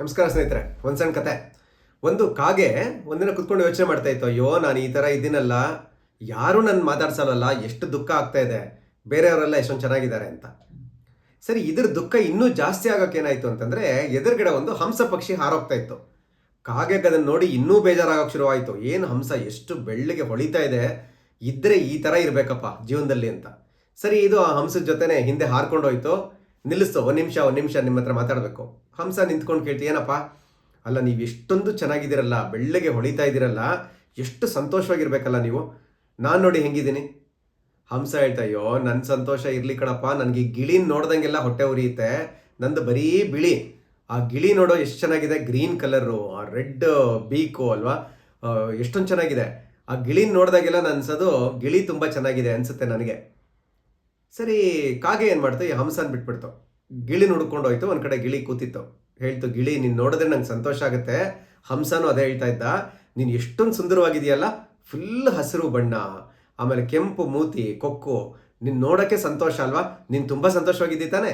ನಮಸ್ಕಾರ ಸ್ನೇಹಿತರೆ ಒಂದು ಸಣ್ಣ ಕತೆ. ಒಂದು ಕಾಗೆ ಒಂದಿನ ಕುತ್ಕೊಂಡು ಯೋಚನೆ ಮಾಡ್ತಾ ಇತ್ತು, ಅಯ್ಯೋ, ನಾನು ಈ ಥರ ಇದ್ದೀನಲ್ಲ. ಯಾರೂ ನನ್ನ ಮಾತಾಡ್ಸಲ್ಲ ಎಷ್ಟು ದುಃಖ ಆಗ್ತಾ ಇದೆ. ಬೇರೆಯವರೆಲ್ಲ ಎಷ್ಟೊಂದು ಚೆನ್ನಾಗಿದ್ದಾರೆ ಅಂತ. ಸರಿ, ಇದ್ರ ದುಃಖ ಇನ್ನೂ ಜಾಸ್ತಿ ಆಗೋಕೆ ಏನಾಯ್ತು ಅಂತಂದ್ರೆ, ಎದುರುಗಡೆ ಒಂದು ಹಂಸ ಪಕ್ಷಿ ಹಾರೋಗ್ತಾ ಇತ್ತು. ಕಾಗೆಗೆ ಅದನ್ನು ನೋಡಿ ಇನ್ನೂ ಬೇಜಾರಾಗೋಕೆ ಶುರುವಾಯಿತು. ಏನು ಹಂಸ? ಎಷ್ಟು ಬೆಳ್ಳಿಗೆ ಹೊಳಿತಾ ಇದೆ. ಇದ್ರೆ ಈ ಥರ ಇರಬೇಕಪ್ಪ, ಜೀವನದಲ್ಲಿ ಅಂತ. ಸರಿ, ಇದು ಆ ಹಂಸದ ಜೊತೆನೆ ಹಿಂದೆ ಹಾರ್ಕೊಂಡು ಹೋಯ್ತು ನಿಲ್ಲಿಸ್ತು ಒಂದು ನಿಮಿಷ ಒಂದು ನಿಮಿಷ ನಿಮ್ಮ ಹತ್ರ ಮಾತಾಡಬೇಕು. ಹಂಸ ನಿಂತ್ಕೊಂಡು ಕೇಳ್ತಿ, ಏನಪ್ಪ? ಅಲ್ಲ, ನೀವು ಎಷ್ಟೊಂದು ಚೆನ್ನಾಗಿದ್ದೀರಲ್ಲ, ಬೆಳ್ಳಗೆ ಹೊಳಿತಾ ಇದ್ದೀರಲ್ಲ, ಎಷ್ಟು ಸಂತೋಷವಾಗಿರ್ಬೇಕಲ್ಲ ನೀವು? ನಾನು ನೋಡಿ ಹೆಂಗಿದ್ದೀನಿ. ಹಂಸ ಹೇಳ್ತಾ, ಅಯ್ಯೋ ನನ್ನ ಸಂತೋಷ ಇರ್ಲಿ ಕಣಪ್ಪ, ನನಗೆ ಗಿಳಿನ ನೋಡ್ದಂಗೆಲ್ಲ ಹೊಟ್ಟೆ ಉರಿಯುತ್ತೆ, ನಂದು ಬರೀ ಬಿಳಿ. ಆ ಗಿಳಿ ನೋಡೋ ಎಷ್ಟು ಚೆನ್ನಾಗಿದೆ, ಗ್ರೀನ್ ಕಲರು, ಆ ರೆಡ್ ಬೀಕು ಅಲ್ವಾ? ಎಷ್ಟೊಂದು ಚೆನ್ನಾಗಿದೆ. ಆ ಗಿಳಿನ ನೋಡಿದಾಗೆಲ್ಲ ಅನ್ಸೋದು ಗಿಳಿ ತುಂಬ ಚೆನ್ನಾಗಿದೆ ಅನ್ಸುತ್ತೆ ನನಗೆ. ಸರಿ, ಕಾಗೆ ಏನು ಮಾಡ್ತು? ಈ ಹಂಸನ ಬಿಟ್ಬಿಡ್ತು. ಗಿಳಿ ನುಡ್ಕೊಂಡು ಹೋಯ್ತು, ಒಂದು ಕಡೆ ಗಿಳಿ ಕೂತಿತ್ತು. ಹೇಳ್ತು, ಗಿಳಿ, ನೀನು ನೋಡಿದ್ರೆ ನಂಗೆ ಸಂತೋಷ ಆಗುತ್ತೆ. ಹಂಸನೂ ಅದೇ ಹೇಳ್ತಾ ಇದ್ದ. ನೀನು ಎಷ್ಟೊಂದು ಸುಂದರವಾಗಿದೆಯಲ್ಲ? ಫುಲ್ ಹಸಿರು ಬಣ್ಣ, ಆಮೇಲೆ ಕೆಂಪು ಮೂತಿ, ಕೊಕ್ಕು. ನಿನ್ನ ನೋಡೋಕ್ಕೆ ಸಂತೋಷ ಅಲ್ವಾ? ನೀನು ತುಂಬ ಸಂತೋಷವಾಗಿದ್ದಿ ತಾನೆ?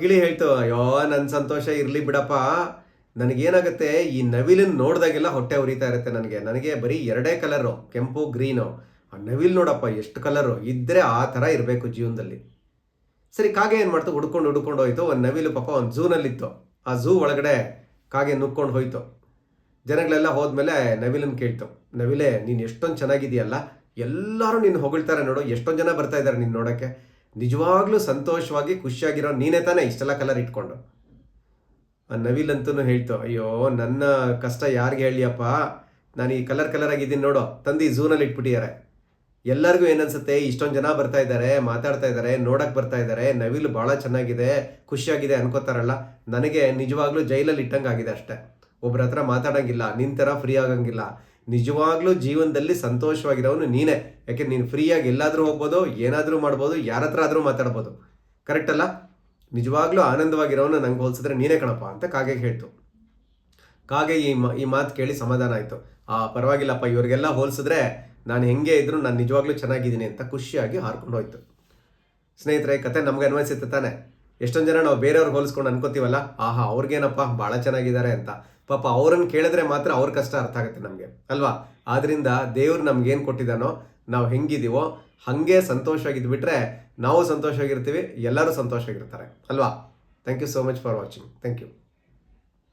ಗಿಳಿ ಹೇಳ್ತು, ಅಯ್ಯೋ ನನ್ನ ಸಂತೋಷ ಇರಲಿ ಬಿಡಪ್ಪ. ನನಗೇನಾಗುತ್ತೆ, ಈ ನವಿಲನ್ನು ನೋಡಿದಾಗೆಲ್ಲ ಹೊಟ್ಟೆ ಉರಿತಾ ಇರುತ್ತೆ ನನಗೆ. ನನಗೆ ಬರೀ ಎರಡೇ ಕಲರು ಕೆಂಪು ಗ್ರೀನು ಆ ನವಿಲ್ ನೋಡಪ್ಪ, ಎಷ್ಟು ಕಲರು ಇದ್ದರೆ ಆ ಥರ ಇರಬೇಕು ಜೀವನದಲ್ಲಿ. ಸರಿ, ಕಾಗೆ ಏನು ಮಾಡ್ತು? ಹುಡ್ಕೊಂಡು ಹುಡ್ಕೊಂಡು ಹೋಯ್ತು. ಒಂದು ನವಿಲು ಪಾಪ ಒಂದು ಝೂನಲ್ಲಿತ್ತು ಆ ಝೂ ಒಳಗಡೆ ಕಾಗೆ ನುಗ್ಕೊಂಡು ಹೋಯ್ತು. ಜನಗಳೆಲ್ಲ ಹೋದ್ಮೇಲೆ ನವಿಲನ್ ಕೇಳ್ತು. ನವಿಲೆ, ನೀನು ಎಷ್ಟೊಂದು ಚೆನ್ನಾಗಿದೆಯಲ್ಲ ಎಲ್ಲರೂ ನಿನ್ನ ಹೊಗಳ್ತಾರೆ ನೋಡು. ಎಷ್ಟೊಂದು ಜನ ಬರ್ತಾ ಇದ್ದಾರೆ ನೀನು ನೋಡೋಕ್ಕೆ. ನಿಜವಾಗ್ಲೂ ಸಂತೋಷವಾಗಿ, ಖುಷಿಯಾಗಿರೋ ನೀನೇ ತಾನೇ ಇಷ್ಟೆಲ್ಲ ಕಲರ್ ಇಟ್ಕೊಂಡು. ಆ ನವಿಲಂತೂ ಹೇಳ್ತು, ಅಯ್ಯೋ, ನನ್ನ ಕಷ್ಟ ಯಾರಿಗೆ ಹೇಳಿಯಪ್ಪ? ನಾನು ಈ ಕಲರ್ ಕಲರ್ ಆಗಿದ್ದೀನಿ ನೋಡು. ತಂದು ಈ ಝೂನಲ್ಲಿ ಇಟ್ಬಿಟ್ಟಿದ್ದಾರೆ ಎಲ್ಲರಿಗೂ ಏನನ್ಸುತ್ತೆ? ಇಷ್ಟೊಂದು ಜನ ಬರ್ತಾ ಇದ್ದಾರೆ ಮಾತಾಡ್ತಾ ಇದ್ದಾರೆ ನೋಡಕ್ಕೆ ಬರ್ತಾ ಇದ್ದಾರೆ ನವಿಲು ಭಾಳ ಚೆನ್ನಾಗಿದೆ, ಖುಷಿಯಾಗಿದೆ ಅನ್ಕೋತಾರಲ್ಲ. ನನಗೆ ನಿಜವಾಗ್ಲೂ ಜೈಲಲ್ಲಿ ಇಟ್ಟಂಗೆ ಆಗಿದೆ ಅಷ್ಟೇ. ಒಬ್ರ ಹತ್ರ ಮಾತಾಡಂಗಿಲ್ಲ ನಿನ್ನ ಥರ ಫ್ರೀ ಆಗಂಗಿಲ್ಲ. ನಿಜವಾಗ್ಲೂ ಜೀವನದಲ್ಲಿ ಸಂತೋಷವಾಗಿರೋನು ನೀನೇ. ಯಾಕೆ, ನೀನು ಫ್ರೀಯಾಗಿ ಎಲ್ಲಾದರೂ ಹೋಗ್ಬೋದು, ಏನಾದರೂ ಮಾಡ್ಬೋದು, ಯಾರ ಹತ್ರ ಆದರೂ ಮಾತಾಡ್ಬೋದು. ಕರೆಕ್ಟ್ ಅಲ್ಲ? ನಿಜವಾಗ್ಲೂ ಆನಂದವಾಗಿರೋನು ನಂಗೆ ಹೋಲಿಸಿದ್ರೆ ನೀನೇ ಕಣಪ್ಪ ಅಂತ ಕಾಗೆ ಹೇಳ್ತು. ಕಾಗೆ ಈ ಮಾ, ಈ ಮಾತು ಕೇಳಿ ಸಮಾಧಾನ ಆಯಿತು. ಆ, ಪರವಾಗಿಲ್ಲಪ್ಪ, ಇವ್ರಿಗೆಲ್ಲ ಹೋಲಿಸಿದ್ರೆ ನಾನು ಹೆಂಗೆ ಇದ್ರು ನಾನು ನಿಜವಾಗ್ಲೂ ಚೆನ್ನಾಗಿದ್ದೀನಿ ಅಂತ ಖುಷಿಯಾಗಿ ಹಾರ್ಕೊಂಡು ಹೋಯ್ತು. ಸ್ನೇಹಿತರೆ ಕತೆ ನಮ್ಗೆ ಅನ್ವಯಿಸುತ್ತೆ ತಾನೆ. ಎಷ್ಟೊಂದು ಜನ ನಾವು ಬೇರೆಯವ್ರಿಗೆ ಹೋಲಿಸ್ಕೊಂಡು ಅನ್ಕೋತೀವಲ್ಲ? ಆಹಾ, ಅವ್ರಿಗೇನಪ್ಪ, ಭಾಳ ಚೆನ್ನಾಗಿದ್ದಾರೆ ಅಂತ. ಪಾಪ ಅವ್ರನ್ನ ಕೇಳಿದ್ರೆ ಮಾತ್ರ ಅವ್ರ ಕಷ್ಟ ಅರ್ಥ ಆಗುತ್ತೆ ನಮಗೆ, ಅಲ್ವಾ? ಆದ್ರಿಂದ ದೇವ್ರು ನಮ್ಗೇನು ಕೊಟ್ಟಿದ್ದಾನೋ, ನಾವು ಹೆಂಗಿದೀವೋ, ಹಾಗೆ ಸಂತೋಷವಾಗಿದ್ಬಿಟ್ರೆ ನಾವು ಸಂತೋಷವಾಗಿರ್ತೀವಿ, ಎಲ್ಲರೂ ಸಂತೋಷವಾಗಿರ್ತಾರೆ, ಅಲ್ವಾ? Thank you so much for watching thank you